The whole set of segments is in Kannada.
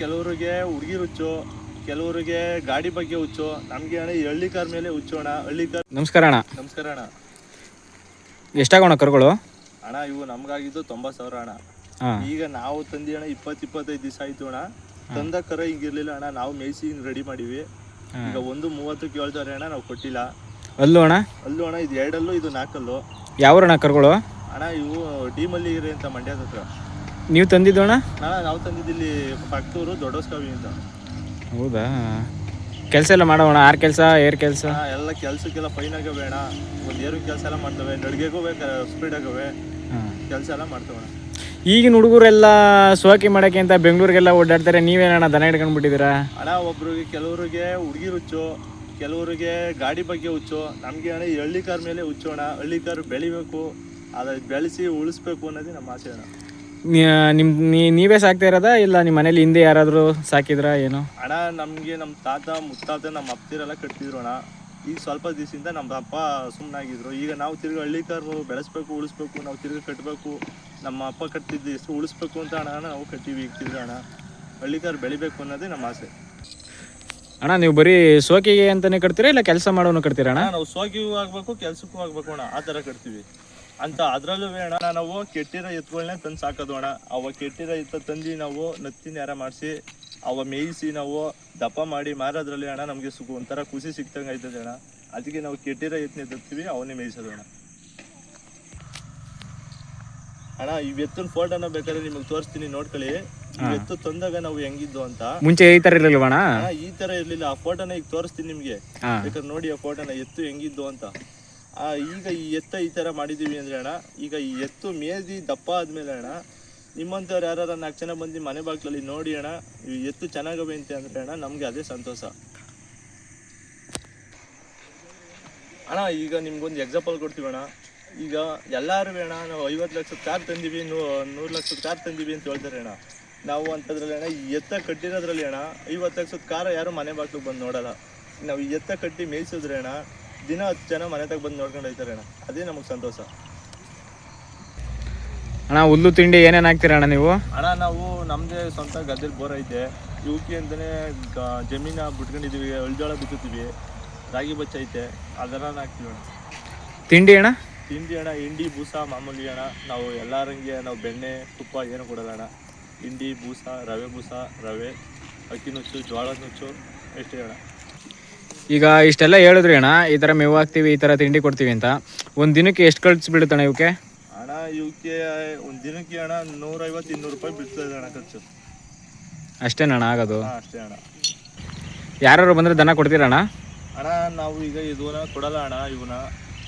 ಕೆಲವರಿಗೆ ಹುಡುಗಿ ಹುಚ್ಚು ಕೆಲವರಿಗೆ ಗಾಡಿ ಬಗ್ಗೆ ಹುಚ್ಚು ನಮ್ಗೆ ಅಣ್ಣ ಈ ಹಳ್ಳಿ ಕಾರ್ ಮೇಲೆ ಹುಚ್ಚು ಅಣ್ಣ. ಹಳ್ಳಿ ಕಾರ್ ನಮಸ್ಕಾರ ಅಣ್ಣ. ನಮಸ್ಕಾರ ಅಣ್ಣ. ಎಷ್ಟಾಗೋಣ ಕರುಗಳು? ಅಣ್ಣ ಇವು ನಮ್ಗಾಗಿದ್ದು ತೊಂಬತ್ತು ಸಾವಿರ ಅಣ್ಣ. ಹಾಂ. ಈಗ ನಾವು ತಂದಿ ಅಣ್ಣ ಇಪ್ಪತ್ತು ಇಪ್ಪತ್ತೈದು ದಿವಸ ಆಯ್ತು ಅಣ್ಣ. ತಂದ ಕರ ಹಿಂಗಿರ್ಲಿಲ್ಲ ಅಣ್ಣ. ನಾವು ಮೇಯಿಸಿ ರೆಡಿ ಮಾಡಿವಿ. ಈಗ ಒಂದು ಮೂವತ್ತು ಕೇಳ್ತಾರೆ ಅಣ್ಣ ನಾವು ಕೊಟ್ಟಿಲ್ಲ. ಅಲ್ಲು ಅಣ್ಣ? ಅಲ್ಲು ಅಣ್ಣ ಇದು ಎರಡಲ್ಲೂ ಇದು ನಾಲ್ಕಲ್ಲು. ಯಾವ ಅಣ್ಣ ಕರುಗಳು? ಅಣ್ಣ ಇವು ಡಿ ಇರಿ ಅಂತ ಮಂಡ್ಯದ ಹತ್ರ. ನೀವು ತಂದಿದ್ದು ಅಣ್ಣ? ಅಣ್ಣ ನಾವು ತಂದಿದ್ದಿಲ್ಲಿ ಪಕ್ಕೂರು ದೊಡ್ಡಸ್ಕವಿ ಅಂತ. ಹೌದಾ? ಕೆಲಸ ಎಲ್ಲ ಮಾಡೋಣ ಆರ್ ಕೆಲಸ ಏರ್ ಕೆಲಸ? ಎಲ್ಲ ಕೆಲಸಕ್ಕೆಲ್ಲ ಫೈನ್ ಆಗ ಬೇಡ. ಒಂದು ಏರು ಕೆಲಸ ಎಲ್ಲ ಮಾಡ್ತವೆ ನಡ್ಗೆಗೂ ಬೇಕು ಸ್ಪೀಡ್ ಆಗವೆ ಕೆಲಸ ಎಲ್ಲ ಮಾಡ್ತವೆ ಈಗಿನ ಹುಡುಗರೆಲ್ಲ ಸೋಕಿ ಮಾಡೋಕೆ ಅಂತ ಬೆಂಗಳೂರಿಗೆಲ್ಲ ಓಡಾಡ್ತಾರೆ ನೀವೇನಣ್ಣ ದನ ಹಿಡ್ಕೊಂಡು ಬಿಟ್ಟಿದ್ದೀರಾ ಅಣ್ಣ ಒಬ್ರಿಗೆ ಕೆಲವರಿಗೆ ಹುಡುಗಿ ಹುಚ್ಚು ಕೆಲವರಿಗೆ ಗಾಡಿ ಬಗ್ಗೆ ಹುಚ್ಚು ನಮಗೆ ಅಣ್ಣ ಈ ಹಳ್ಳಿ ಕಾರ್ ಮೇಲೆ ಹುಚ್ಚೋಣ ಅಣ್ಣ. ಹಳ್ಳಿ ಕಾರ್ ಬೆಳಿಬೇಕು ಅದ ಬೆಳೆಸಿ ಉಳಿಸ್ಬೇಕು ಅನ್ನೋದೇ ನಮ್ಮ ಆಸೆ ಅಣ್ಣ. ನಿಮ್ಮ ನೀವೇ ಸಾಕ್ತಾ ಇರೋದಾ? ಇಲ್ಲ ನಿಮ್ಮ ಮನೇಲಿ ಹಿಂದೆ ಯಾರಾದರೂ ಸಾಕಿದ್ರಾ ಏನು? ಅಣ್ಣ ನಮಗೆ ನಮ್ಮ ತಾತ ಮುತ್ತಾತ ನಮ್ಮ ಅಪ್ತಿರೆಲ್ಲ ಕಟ್ತಿದ್ರು ಅಣ್ಣ. ಈಗ ಸ್ವಲ್ಪ ದಿವಸದಿಂದ ನಮ್ಮ ಅಪ್ಪ ಸುಮ್ಮನಾಗಿದ್ರು ಈಗ ನಾವು ತಿರ್ಗಿ ಹಳ್ಳಿ ಕಾರು ಬೆಳೆಸ್ಬೇಕು ಉಳಿಸ್ಬೇಕು ನಾವು ತಿರ್ಗಿ ಕಟ್ಟಬೇಕು ನಮ್ಮ ಅಪ್ಪ ಕಟ್ತಿದ್ದು ಎಷ್ಟು ಉಳಿಸ್ಬೇಕು ಅಂತ ಅಣ್ಣ ನಾವು ಕಟ್ಟಿವಿ ಈಗ ತಿರ್ಗಿ ಅಣ್ಣ. ಹಳ್ಳಿಕಾರ ಬೆಳಿಬೇಕು ಅನ್ನೋದೇ ನಮ್ಮ ಆಸೆ. ಅಣ್ಣ ನೀವು ಬರೀ ಸೋಕಿಗೆ ಅಂತಾನೆ ಕಟ್ತೀರಾ ಇಲ್ಲ ಕೆಲಸ ಮಾಡೋನು ಕಟ್ತೀರಾ ಅಣ್ಣ? ಅಣ್ಣ ನಾವು ಸೋಕಿಗೂ ಆಗ್ಬೇಕು ಕೆಲ್ಸಕ್ಕೂ ಆಗ್ಬೇಕು ಅಣ್ಣ. ಆ ಥರ ಕಟ್ತೀವಿ. ಅಂತ ಅದ್ರಲ್ಲೂ ಅಣ್ಣ ನಾವು ಕೆಟ್ಟಿರೋ ಎತ್ತುಗಳನ್ನ ತಂದು ಸಾಕೋದು ಅಣ್ಣ. ಅವ ಕೆಟ್ಟಿರೋ ಎತ್ತ ತಂದು ನಾವು ನತ್ತಿನ ಯಾರ ಮಾಡಿಸಿ ಅವ ಮೇಯಿಸಿ ನಾವು ದಪ್ಪ ಮಾಡಿ ಮಾರೋದ್ರಲ್ಲಿ ಅಣ್ಣ ನಮಗೆ ಸುಖ ಒಂಥರ ಖುಷಿ ಸಿಕ್ತಂಗೆ ಆಯ್ತದೆ ಅಣ್ಣ. ಅದಕ್ಕೆ ನಾವು ಕೆಟ್ಟಿರೋ ಎತ್ತನೆ ತರ್ತೀವಿ ಅವನ್ನೇ ಮೇಯಿಸೋದು ಅಣ್ಣ. ಅಣ್ಣ ಈ ಎತ್ತಿನ ಫೋಟೋನ ಬೇಕಾದ್ರೆ ನಿಮಗೆ ತೋರಿಸ್ತೀನಿ ನೋಡ್ಕೊಳ್ಳಿ. ಎತ್ತು ತಂದಾಗ ನಾವು ಹೆಂಗಿದ್ದು ಅಂತ. ಮುಂಚೆ ಈ ತರ ಇರ್ಲಿಲ್ಲ ಅಣ್ಣ? ಈ ತರ ಇರ್ಲಿಲ್ಲ. ಆ ಫೋಟೋನ ಈಗ ತೋರಿಸ್ತೀನಿ ನಿಮ್ಗೆ. ಬೇಕಾದ್ರೆ ನೋಡಿ ಆ ಫೋಟೋನ ಎತ್ತು ಹೆಂಗಿದ್ದು ಅಂತ. ಈಗ ಈ ಎತ್ತ ಈ ತರ ಮಾಡಿದೀವಿ ಅಂದರೆ ಅಣ್ಣ, ಈಗ ಈ ಎತ್ತು ಮೇದಿ ದಪ್ಪ ಆದಮೇಲೆ ಅಣ್ಣ, ನಿಮ್ಮಂಥವ್ರು ಯಾರು ನಾಲ್ಕು ಜನ ಬಂದು ಮನೆ ಬಾಗಿಲಲ್ಲಿ ನೋಡಿ ಅಣ್ಣ, ಈ ಎತ್ತು ಚೆನ್ನಾಗವೆ ಅಂತ ಅಂದ್ರೆ ಅಣ್ಣ, ನಮಗೆ ಅದೇ ಸಂತೋಷ. ಅಣ್ಣ, ಈಗ ನಿಮ್ಗೊಂದು ಎಕ್ಸಾಂಪಲ್ ಕೊಡ್ತೀವಿ ಅಣ್ಣ. ಈಗ ಎಲ್ಲರೂ ಅಣ್ಣ, ನಾವು ಐವತ್ತು ಲಕ್ಷದ ಕಾರ್ ತಂದೀವಿ, ನೂ, ನೂರು ಲಕ್ಷದ ಕಾರ್ ತಂದೀವಿ ಅಂತ ಹೇಳ್ತಾರೆ ಅಣ್ಣ. ನಾವು ಅಂತದ್ರಲ್ಲಿ ಅಣ್ಣ, ಈ ಎತ್ತ ಕಟ್ಟಿರೋದ್ರಲ್ಲಿ ಅಣ್ಣ, ಐವತ್ತು ಲಕ್ಷದ ಕಾರ ಯಾರು ಮನೆ ಬಾಗಿಲಿಗೆ ಬಂದು ನೋಡಲ್ಲ. ನಾವು ಈ ಎತ್ತ ಕಟ್ಟಿ ಮೇಯಿಸಿದ್ರೆ ಅಣ್ಣ ದಿನ ಹತ್ತು ಜನ ಮನೆ ತಗ ಬಂದು ನೋಡ್ಕೊಂಡು ಹೋಯ್ತಾರೆ ಅಣ್ಣ. ಅದೇ ನಮಗೆ ಸಂತೋಷ. ಅಣ್ಣ ಹುಲ್ಲು ತಿಂಡಿ ಏನೇನು ಹಾಕ್ತೀರ ಅಣ್ಣ ನೀವು? ಅಣ್ಣ ನಾವು ನಮ್ಮದೇ ಸ್ವಂತ ಗದ್ದೆಲಿ ಬೋರ್ ಐತೆ. ಯುಕಿ ಅಂತಲೇ ಜಮೀನ ಬಿಟ್ಕೊಂಡಿದ್ದೀವಿ ಅಳ್ಜೋಳ ಬಿತ್ತುತ್ತೀವಿ ರಾಗಿ ಬಚ್ಚ ಐತೆ ಅದೆಲ್ಲ ಹಾಕ್ತೀವಿ ಅಣ್ಣ. ತಿಂಡಿ ಅಣ್ಣ? ತಿಂಡಿ ಅಣ್ಣ ಹಿಂಡಿ ಬೂಸ ಮಾಮೂಲಿ ಅಣ್ಣ. ನಾವು ಎಲ್ಲರಂಗೆ ನಾವು ಬೆಣ್ಣೆ ತುಪ್ಪ ಏನು ಕೊಡಲ್ಲ ಅಣ್ಣ. ಹಿಂಡಿ ಬೂಸ ರವೆ ಬೂಸ ರವೆ ಅಕ್ಕಿ ನುಚ್ಚು ಜೋಳದ ನುಚ್ಚು ಎಷ್ಟೇ ಅಣ್ಣ. ಈಗ ಇಷ್ಟೆಲ್ಲ ಹೇಳಿದ್ರಿ ಅಣ್ಣ ಈ ಥರ ಮೇವು ಹಾಕ್ತೀವಿ ಈ ಥರ ತಿಂಡಿ ಕೊಡ್ತೀವಿ ಅಂತ. ಒಂದು ದಿನಕ್ಕೆ ಎಷ್ಟು ಖರ್ಚು ಬೀಳುತ್ತಣ್ಣ ಇವಕ್ಕೆ ಅಣ್ಣ ಇವಕ್ಕೆ ಒಂದು ದಿನಕ್ಕೆ ಅಣ್ಣ ನೂರೈವತ್ತು ಇನ್ನೂರು ರೂಪಾಯಿ ಬಿಡ್ತದೆ ಅಣ್ಣ ಖರ್ಚು. ಅಷ್ಟೇನಣ್ಣ ಆಗೋದು? ಅಷ್ಟೇ ಅಣ್ಣ. ಯಾರು ಬಂದರೆ ದನ ಕೊಡ್ತೀರಣ್ಣ ಅಣ್ಣ? ನಾವು ಈಗ ಇದನ್ನ ಕೊಡಲ್ಲ ಅಣ್ಣ ಇವನ್ನ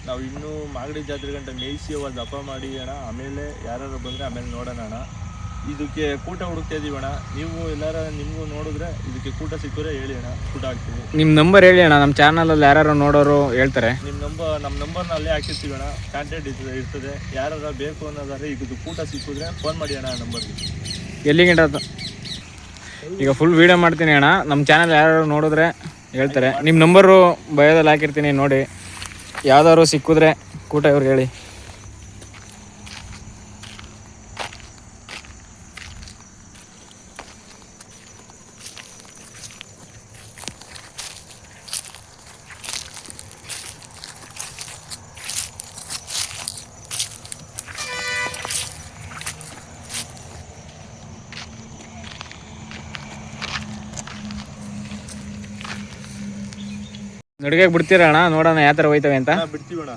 ನಾವು ಇನ್ನೂ ಮಾಗಡಿ ಜಾತ್ರೆ ಗಂಟೆ ಮೇಯಿಸಿ ಅವ ದಪ್ಪ ಮಾಡಿ ಅಣ್ಣ ಆಮೇಲೆ ಯಾರು ಬಂದರೆ ಆಮೇಲೆ ನೋಡೋಣ ಅಣ್ಣ. ಇದಕ್ಕೆ ಕೂಟ ಹುಡುಕ್ತಾ ಇದೀವಿ ಅಣ್ಣ. ನೀವು ಎಲ್ಲಾರ ನಿಮಗೂ ನೋಡಿದ್ರೆ ಇದಕ್ಕೆ ಕೂಟ ಸಿಕ್ಕಿದ್ರೆ ಹೇಳಿ ಅಣ್ಣ. ಕೂಟ ಹಾಕ್ತೀವಿ. ನಿಮ್ಮ ನಂಬರ್ ಹೇಳಿ ಅಣ್ಣ. ನಮ್ಮ ಚಾನಲಲ್ಲಿ ಯಾರು ನೋಡೋರು ಹೇಳ್ತಾರೆ. ನಿಮ್ಮ ನಂಬರ್ ನಮ್ಮ ನಂಬರ್ ಅಲ್ಲೇ ಹಾಕಿರ್ತೀವಿ ಅಣ್ಣ. ಕಾಂಟ್ಯಾಕ್ಟ್ ಇರ್ತದೆ ಇರ್ತದೆ. ಯಾರು ಬೇಕು ಅನ್ನೋದಾದ್ರೆ ಇದಕ್ಕೆ ಕೂಟ ಸಿಕ್ಕಿದ್ರೆ ಫೋನ್ ಮಾಡಿ ಅಣ್ಣ ನಂಬರ್ಗೆ ಎಲ್ಲಿಗಿಂಟ ಈಗ ಫುಲ್ ವೀಡಿಯೋ ಮಾಡ್ತೀನಿ ಅಣ್ಣ. ನಮ್ಮ ಚಾನಲ್ ಯಾರು ನೋಡಿದ್ರೆ ಹೇಳ್ತಾರೆ. ನಿಮ್ಮ ನಂಬರು ಭಯದಲ್ಲಿ ಹಾಕಿರ್ತೀನಿ ನೋಡಿ. ಯಾವ್ದಾದ್ರು ಸಿಕ್ಕಿದ್ರೆ ಕೂಟ ಇವ್ರಿಗೆ ಹೇಳಿ. ನಡಿಗೆ ಬಿಡ್ತೀರಾ ಅಣ್ಣ? ನೋಡೋಣ ಯಾವ ಥರ ಹೋಯ್ತವೆ ಅಂತ. ಬಿಡ್ತೀವಣ್ಣ